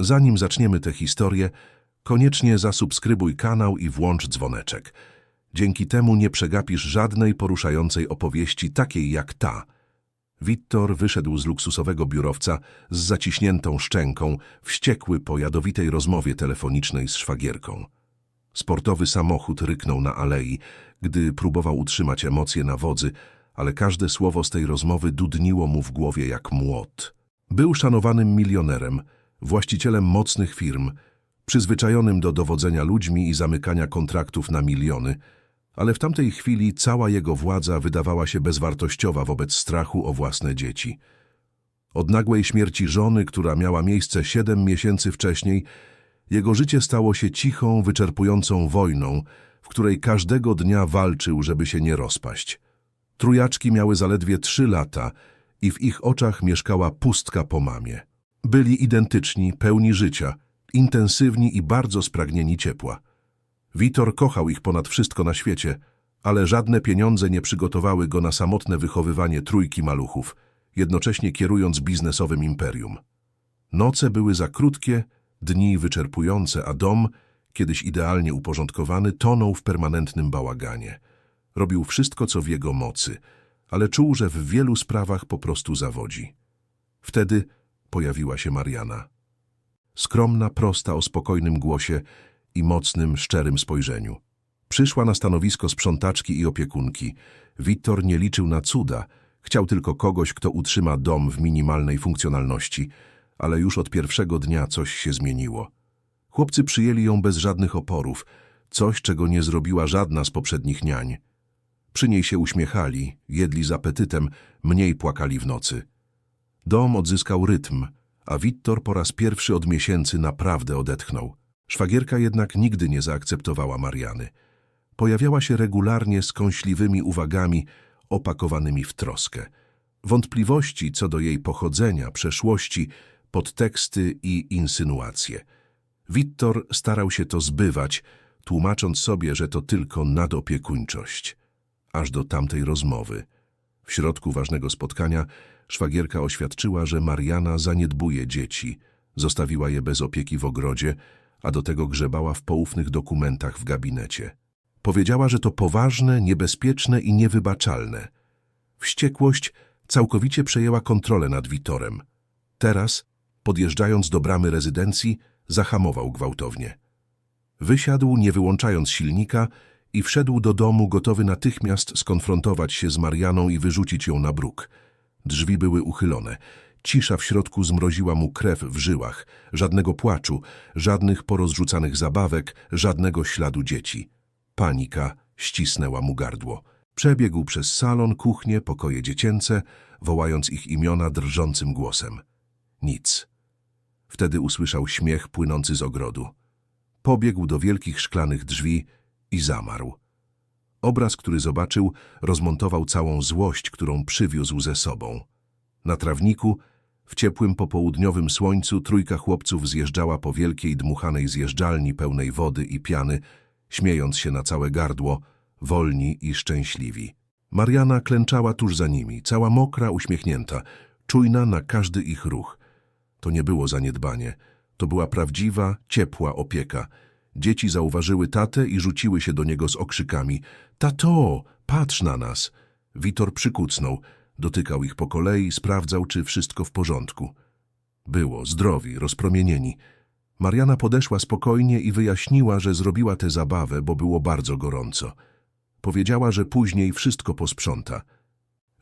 Zanim zaczniemy tę historię, koniecznie zasubskrybuj kanał i włącz dzwoneczek. Dzięki temu nie przegapisz żadnej poruszającej opowieści takiej jak ta. Wittor wyszedł z luksusowego biurowca z zaciśniętą szczęką, wściekły po jadowitej rozmowie telefonicznej z szwagierką. Sportowy samochód ryknął na alei, gdy próbował utrzymać emocje na wodzy, ale każde słowo z tej rozmowy dudniło mu w głowie jak młot. Był szanowanym milionerem, właścicielem mocnych firm, przyzwyczajonym do dowodzenia ludźmi i zamykania kontraktów na miliony, ale w tamtej chwili cała jego władza wydawała się bezwartościowa wobec strachu o własne dzieci. Od nagłej śmierci żony, która miała miejsce siedem miesięcy wcześniej, jego życie stało się cichą, wyczerpującą wojną, w której każdego dnia walczył, żeby się nie rozpaść. Trójaczki miały zaledwie trzy lata i w ich oczach mieszkała pustka po mamie. Byli identyczni, pełni życia, intensywni i bardzo spragnieni ciepła. Witor kochał ich ponad wszystko na świecie, ale żadne pieniądze nie przygotowały go na samotne wychowywanie trójki maluchów, jednocześnie kierując biznesowym imperium. Noce były za krótkie, dni wyczerpujące, a dom, kiedyś idealnie uporządkowany, tonął w permanentnym bałaganie. Robił wszystko, co w jego mocy, ale czuł, że w wielu sprawach po prostu zawodzi. Wtedy pojawiła się Mariana. Skromna, prosta, o spokojnym głosie i mocnym, szczerym spojrzeniu. Przyszła na stanowisko sprzątaczki i opiekunki. Wittor nie liczył na cuda, chciał tylko kogoś, kto utrzyma dom w minimalnej funkcjonalności, ale już od pierwszego dnia coś się zmieniło. Chłopcy przyjęli ją bez żadnych oporów, coś, czego nie zrobiła żadna z poprzednich niań. Przy niej się uśmiechali, jedli z apetytem, mniej płakali w nocy. Dom odzyskał rytm, a Wittor po raz pierwszy od miesięcy naprawdę odetchnął. Szwagierka jednak nigdy nie zaakceptowała Mariany. Pojawiała się regularnie z kąśliwymi uwagami opakowanymi w troskę. Wątpliwości co do jej pochodzenia, przeszłości, podteksty i insynuacje. Wittor starał się to zbywać, tłumacząc sobie, że to tylko nadopiekuńczość. Aż do tamtej rozmowy. W środku ważnego spotkania szwagierka oświadczyła, że Mariana zaniedbuje dzieci, zostawiła je bez opieki w ogrodzie, a do tego grzebała w poufnych dokumentach w gabinecie. Powiedziała, że to poważne, niebezpieczne i niewybaczalne. Wściekłość całkowicie przejęła kontrolę nad Witorem. Teraz, podjeżdżając do bramy rezydencji, zahamował gwałtownie. Wysiadł, nie wyłączając silnika, i wszedł do domu gotowy natychmiast skonfrontować się z Marianą i wyrzucić ją na bruk. Drzwi były uchylone. Cisza w środku zmroziła mu krew w żyłach. Żadnego płaczu, żadnych porozrzucanych zabawek, żadnego śladu dzieci. Panika ścisnęła mu gardło. Przebiegł przez salon, kuchnię, pokoje dziecięce, wołając ich imiona drżącym głosem. Nic. Wtedy usłyszał śmiech płynący z ogrodu. Pobiegł do wielkich szklanych drzwi i zamarł. Obraz, który zobaczył, rozmontował całą złość, którą przywiózł ze sobą. Na trawniku, w ciepłym popołudniowym słońcu, trójka chłopców zjeżdżała po wielkiej dmuchanej zjeżdżalni pełnej wody i piany, śmiejąc się na całe gardło, wolni i szczęśliwi. Mariana klęczała tuż za nimi, cała mokra, uśmiechnięta, czujna na każdy ich ruch. To nie było zaniedbanie, to była prawdziwa, ciepła opieka. Dzieci zauważyły tatę i rzuciły się do niego z okrzykami. Tato, patrz na nas! Witor przykucnął, dotykał ich po kolei, sprawdzał, czy wszystko w porządku. Było, zdrowi, rozpromienieni. Mariana podeszła spokojnie i wyjaśniła, że zrobiła tę zabawę, bo było bardzo gorąco. Powiedziała, że później wszystko posprząta.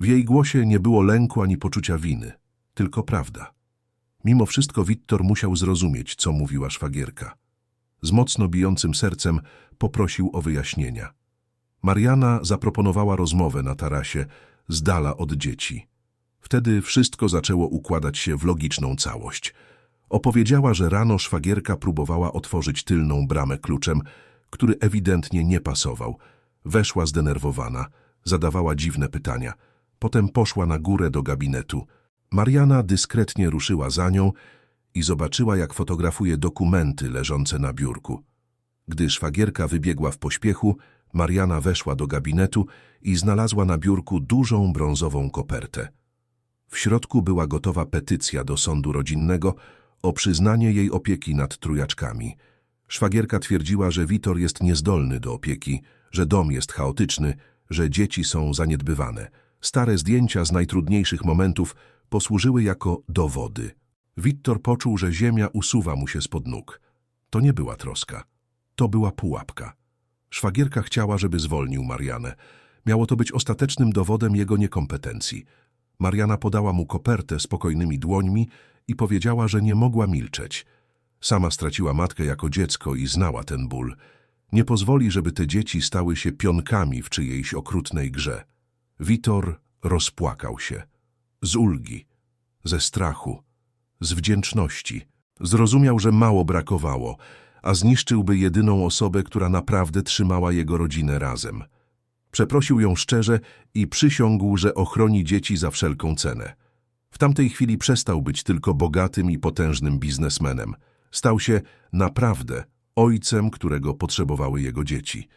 W jej głosie nie było lęku ani poczucia winy, tylko prawda. Mimo wszystko Wittor musiał zrozumieć, co mówiła szwagierka. Z mocno bijącym sercem poprosił o wyjaśnienia. Mariana zaproponowała rozmowę na tarasie, z dala od dzieci. Wtedy wszystko zaczęło układać się w logiczną całość. Opowiedziała, że rano szwagierka próbowała otworzyć tylną bramę kluczem, który ewidentnie nie pasował. Weszła zdenerwowana, zadawała dziwne pytania. Potem poszła na górę do gabinetu. Mariana dyskretnie ruszyła za nią i zobaczyła, jak fotografuje dokumenty leżące na biurku. Gdy szwagierka wybiegła w pośpiechu, Mariana weszła do gabinetu i znalazła na biurku dużą brązową kopertę. W środku była gotowa petycja do sądu rodzinnego o przyznanie jej opieki nad trójaczkami. Szwagierka twierdziła, że Witor jest niezdolny do opieki, że dom jest chaotyczny, że dzieci są zaniedbywane. Stare zdjęcia z najtrudniejszych momentów posłużyły jako dowody. Wittor poczuł, że ziemia usuwa mu się spod nóg. To nie była troska. To była pułapka. Szwagierka chciała, żeby zwolnił Marianę. Miało to być ostatecznym dowodem jego niekompetencji. Mariana podała mu kopertę spokojnymi dłońmi i powiedziała, że nie mogła milczeć. Sama straciła matkę jako dziecko i znała ten ból. Nie pozwoli, żeby te dzieci stały się pionkami w czyjejś okrutnej grze. Witor rozpłakał się. Z ulgi, ze strachu, z wdzięczności. Zrozumiał, że mało brakowało, a zniszczyłby jedyną osobę, która naprawdę trzymała jego rodzinę razem. Przeprosił ją szczerze i przysiągł, że ochroni dzieci za wszelką cenę. W tamtej chwili przestał być tylko bogatym i potężnym biznesmenem. Stał się naprawdę ojcem, którego potrzebowały jego dzieci.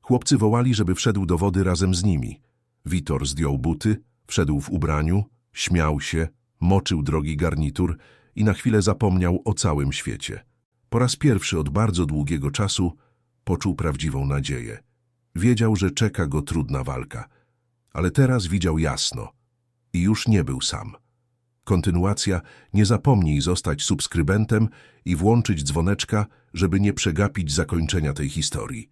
Chłopcy wołali, żeby wszedł do wody razem z nimi. Witor zdjął buty, wszedł w ubraniu, śmiał się, moczył drogi garnitur i na chwilę zapomniał o całym świecie. Po raz pierwszy od bardzo długiego czasu poczuł prawdziwą nadzieję. Wiedział, że czeka go trudna walka, ale teraz widział jasno i już nie był sam. Kontynuacja, nie zapomnij zostać subskrybentem i włączyć dzwoneczka, żeby nie przegapić zakończenia tej historii.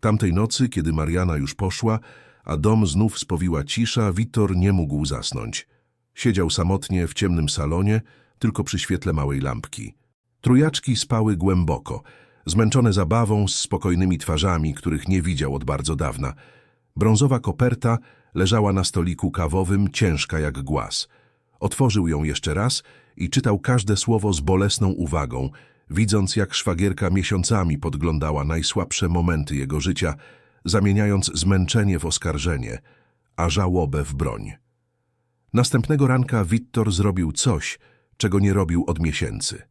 Tamtej nocy, kiedy Mariana już poszła, a dom znów spowiła cisza, Witor nie mógł zasnąć. Siedział samotnie w ciemnym salonie, tylko przy świetle małej lampki. Trójaczki spały głęboko, zmęczone zabawą z spokojnymi twarzami, których nie widział od bardzo dawna. Brązowa koperta leżała na stoliku kawowym, ciężka jak głaz. Otworzył ją jeszcze raz i czytał każde słowo z bolesną uwagą, widząc jak szwagierka miesiącami podglądała najsłabsze momenty jego życia, zamieniając zmęczenie w oskarżenie, a żałobę w broń. Następnego ranka Wittor zrobił coś, czego nie robił od miesięcy.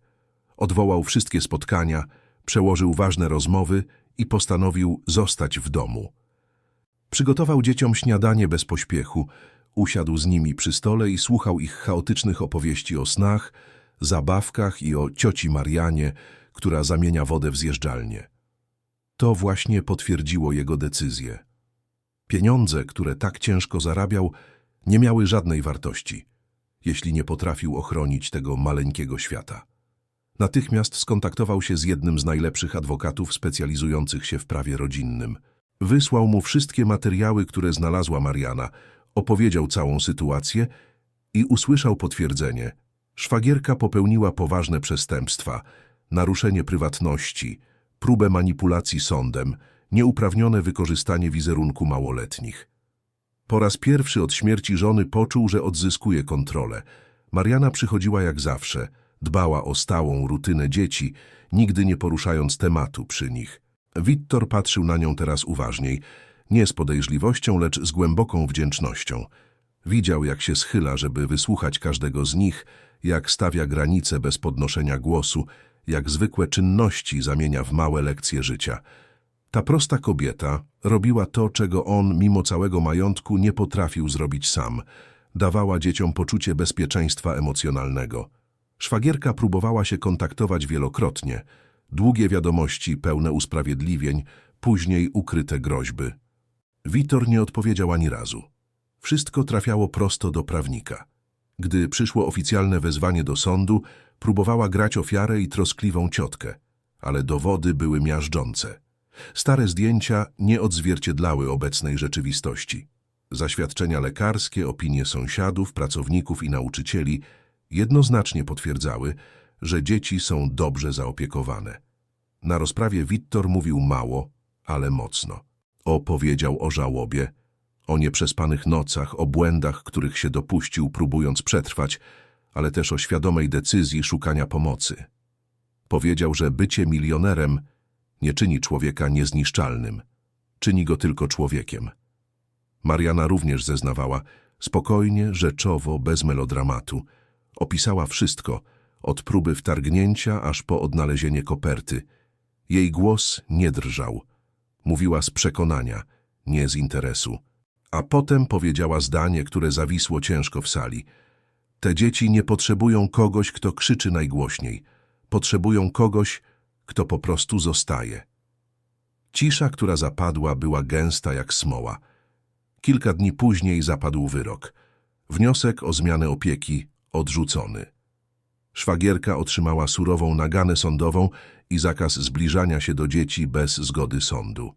Odwołał wszystkie spotkania, przełożył ważne rozmowy i postanowił zostać w domu. Przygotował dzieciom śniadanie bez pośpiechu, usiadł z nimi przy stole i słuchał ich chaotycznych opowieści o snach, zabawkach i o cioci Marianie, która zamienia wodę w zjeżdżalnię. To właśnie potwierdziło jego decyzję. Pieniądze, które tak ciężko zarabiał, nie miały żadnej wartości, jeśli nie potrafił ochronić tego maleńkiego świata. Natychmiast skontaktował się z jednym z najlepszych adwokatów specjalizujących się w prawie rodzinnym. Wysłał mu wszystkie materiały, które znalazła Mariana, opowiedział całą sytuację i usłyszał potwierdzenie. Szwagierka popełniła poważne przestępstwa, naruszenie prywatności, próbę manipulacji sądem, nieuprawnione wykorzystanie wizerunku małoletnich. Po raz pierwszy od śmierci żony poczuł, że odzyskuje kontrolę. Mariana przychodziła jak zawsze, dbała o stałą rutynę dzieci, nigdy nie poruszając tematu przy nich. Wittor patrzył na nią teraz uważniej, nie z podejrzliwością, lecz z głęboką wdzięcznością. Widział, jak się schyla, żeby wysłuchać każdego z nich, jak stawia granice bez podnoszenia głosu, jak zwykłe czynności zamienia w małe lekcje życia. Ta prosta kobieta robiła to, czego on, mimo całego majątku, nie potrafił zrobić sam. Dawała dzieciom poczucie bezpieczeństwa emocjonalnego. Szwagierka próbowała się kontaktować wielokrotnie. Długie wiadomości, pełne usprawiedliwień, później ukryte groźby. Witor nie odpowiedział ani razu. Wszystko trafiało prosto do prawnika. Gdy przyszło oficjalne wezwanie do sądu, próbowała grać ofiarę i troskliwą ciotkę, ale dowody były miażdżące. Stare zdjęcia nie odzwierciedlały obecnej rzeczywistości. Zaświadczenia lekarskie, opinie sąsiadów, pracowników i nauczycieli jednoznacznie potwierdzały, że dzieci są dobrze zaopiekowane. Na rozprawie Wittor mówił mało, ale mocno. Opowiedział o żałobie, o nieprzespanych nocach, o błędach, których się dopuścił, próbując przetrwać, ale też o świadomej decyzji szukania pomocy. Powiedział, że bycie milionerem nie czyni człowieka niezniszczalnym, czyni go tylko człowiekiem. Mariana również zeznawała, spokojnie, rzeczowo, bez melodramatu. Opisała wszystko, od próby wtargnięcia aż po odnalezienie koperty. Jej głos nie drżał. Mówiła z przekonania, nie z interesu. A potem powiedziała zdanie, które zawisło ciężko w sali. Te dzieci nie potrzebują kogoś, kto krzyczy najgłośniej. Potrzebują kogoś, kto po prostu zostaje. Cisza, która zapadła, była gęsta jak smoła. Kilka dni później zapadł wyrok. Wniosek o zmianę opieki odrzucony. Szwagierka otrzymała surową naganę sądową i zakaz zbliżania się do dzieci bez zgody sądu.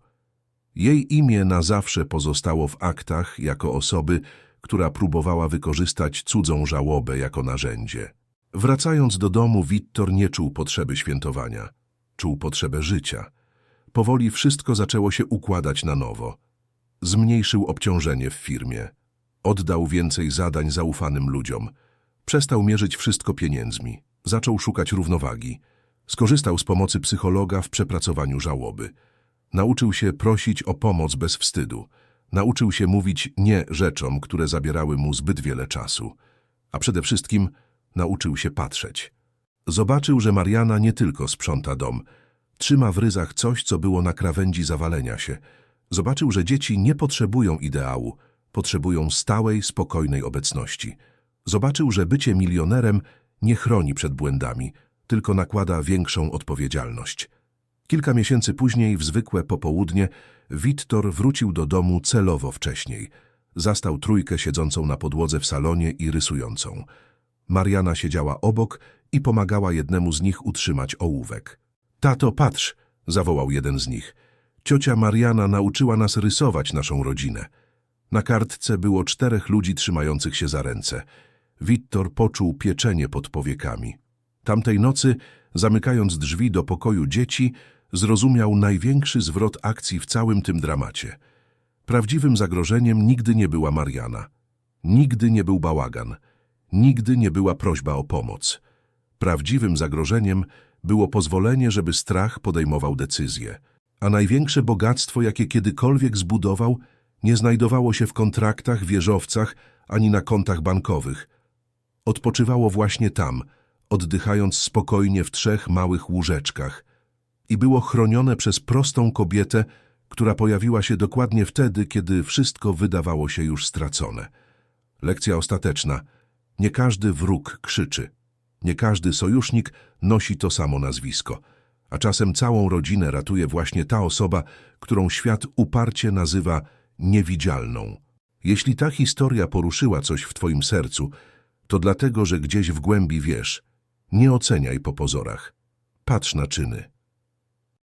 Jej imię na zawsze pozostało w aktach jako osoby, która próbowała wykorzystać cudzą żałobę jako narzędzie. Wracając do domu, Wittor nie czuł potrzeby świętowania. Czuł potrzebę życia. Powoli wszystko zaczęło się układać na nowo. Zmniejszył obciążenie w firmie. Oddał więcej zadań zaufanym ludziom. Przestał mierzyć wszystko pieniędzmi. Zaczął szukać równowagi. Skorzystał z pomocy psychologa w przepracowaniu żałoby. Nauczył się prosić o pomoc bez wstydu. Nauczył się mówić nie rzeczom, które zabierały mu zbyt wiele czasu. A przede wszystkim nauczył się patrzeć. Zobaczył, że Mariana nie tylko sprząta dom, trzyma w ryzach coś, co było na krawędzi zawalenia się. Zobaczył, że dzieci nie potrzebują ideału, potrzebują stałej, spokojnej obecności. Zobaczył, że bycie milionerem nie chroni przed błędami, tylko nakłada większą odpowiedzialność. Kilka miesięcy później, w zwykłe popołudnie, Wittor wrócił do domu celowo wcześniej. Zastał trójkę siedzącą na podłodze w salonie i rysującą. Mariana siedziała obok i pomagała jednemu z nich utrzymać ołówek. Tato, patrz, zawołał jeden z nich. Ciocia Mariana nauczyła nas rysować naszą rodzinę. Na kartce było czterech ludzi trzymających się za ręce. Wittor poczuł pieczenie pod powiekami. Tamtej nocy, zamykając drzwi do pokoju dzieci, zrozumiał największy zwrot akcji w całym tym dramacie. Prawdziwym zagrożeniem nigdy nie była Mariana. Nigdy nie był bałagan. Nigdy nie była prośba o pomoc. Prawdziwym zagrożeniem było pozwolenie, żeby strach podejmował decyzje. A największe bogactwo, jakie kiedykolwiek zbudował, nie znajdowało się w kontraktach, wieżowcach ani na kontach bankowych. Odpoczywało właśnie tam, oddychając spokojnie w trzech małych łóżeczkach i było chronione przez prostą kobietę, która pojawiła się dokładnie wtedy, kiedy wszystko wydawało się już stracone. Lekcja ostateczna. Nie każdy wróg krzyczy. Nie każdy sojusznik nosi to samo nazwisko. A czasem całą rodzinę ratuje właśnie ta osoba, którą świat uparcie nazywa niewidzialną. Jeśli ta historia poruszyła coś w twoim sercu, to dlatego, że gdzieś w głębi wiesz. Nie oceniaj po pozorach. Patrz na czyny.